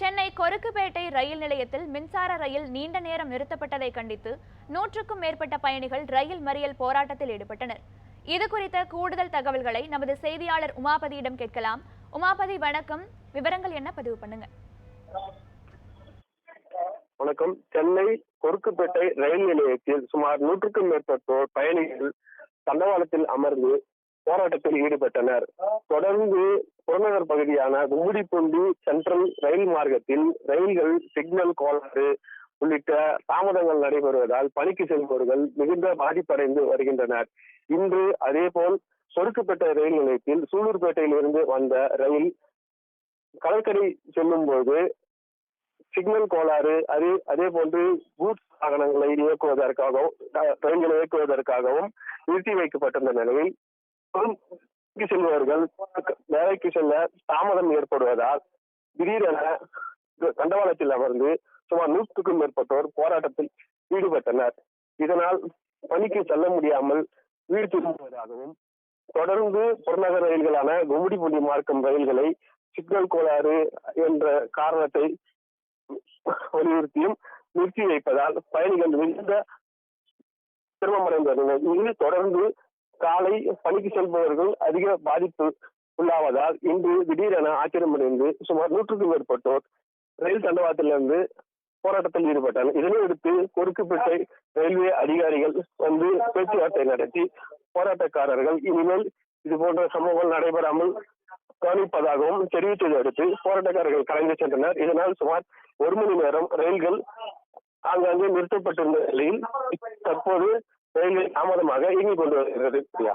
சென்னை கொருக்குப்பேட்டை ரயில் நிலையத்தில் மின்சார ரயில் நீண்ட நேரம் நிறுத்தப்பட்டதை கண்டித்து நூற்றுக்கும் மேற்பட்ட பயணிகள் ரயில் மறியல் போராட்டத்தில் ஈடுபட்டனர். இது குறித்த கூடுதல் தகவல்களை நமது செய்தியாளர் உமாபதியிடம் கேட்கலாம். உமாபதி வணக்கம். விவரங்கள் என்ன? பதிவு பண்ணுங்க. வணக்கம். சென்னை கொருக்குப்பேட்டை ரயில் நிலையத்தில் சுமார் நூற்றுக்கும் மேற்பட்டோர் பயணிகள் தண்டவாளத்தில் அமர்ந்து போராட்டத்தில் ஈடுபட்டனர். தொடர்ந்து புறநகர் பகுதியான கும்மிடிப்பூண்டி சென்ட்ரல் ரயில் மார்க்கத்தில் ரயில்கள் சிக்னல் கோளாறு உள்ளிட்ட தாமதங்கள் நடைபெறுவதால் பணிக்கு செல்பவர்கள் மிகுந்த பாதிப்படைந்து வருகின்றனர். இன்று அதேபோல் சொருக்குப்பேட்டை ரயில் நிலையத்தில் சூலூர்பேட்டையில் இருந்து வந்த ரயில் கடற்கரை செல்லும் போது சிக்னல் கோளாறு அதே அதே போன்று கூட்ஸ் வாகனங்களை இயக்குவதற்காகவும் ரயில்களை இயக்குவதற்காகவும் நிறுத்தி வைக்கப்பட்டிருந்த நிலையில் செல்பவர்கள் வேலைக்கு செல்ல தாமதம் ஏற்படுவதால் திடீரென தண்டவாளத்தில் அமர்ந்து சுமார் நூற்றுக்கும் மேற்பட்டோர் போராட்டத்தில் ஈடுபட்டனர். இதனால் பணிக்கு செல்ல முடியாமல் வீடு திரும்புவதாகவும் தொடர்ந்து புறநகர் ரயில்களான கும்மிடிப்பூண்டி மார்க்கம் ரயில்களை சிக்னல் கோளாறு என்ற காரணத்தை வலியுறுத்தியும் நிறுத்தி வைப்பதால் பயணிகள் மிகுந்த சிரமமடைந்தனர். இது தொடர்ந்து காலை பணிக்கு செல்பவர்கள் அதிக பாதிப்பு உள்ளாவதால் இன்று திடீரென ஆச்சரியமடைந்து சுமார் நூற்றுக்கும் மேற்பட்டோர் ரயில் தண்டவாளத்திலிருந்து போராட்டத்தில் ஈடுபட்டனர். இதனையடுத்து கொருக்குப்பேட்டை ரயில்வே அதிகாரிகள் வந்து பேச்சுவார்த்தை நடத்தி போராட்டக்காரர்கள் இனிமேல் இது போன்ற சம்பவங்கள் நடைபெறாமல் கவனிப்பதாகவும் தெரிவித்ததை அடுத்து போராட்டக்காரர்கள் கலைந்து சென்றனர். இதனால் சுமார் ஒரு மணி நேரம் ரயில்கள் ஆங்காங்கே நிறுத்தப்பட்டிருந்த நிலையில் தற்போது ரயில்வே தாமதமாக இயங்கிக் கொண்டு வருகிறது பிரியா.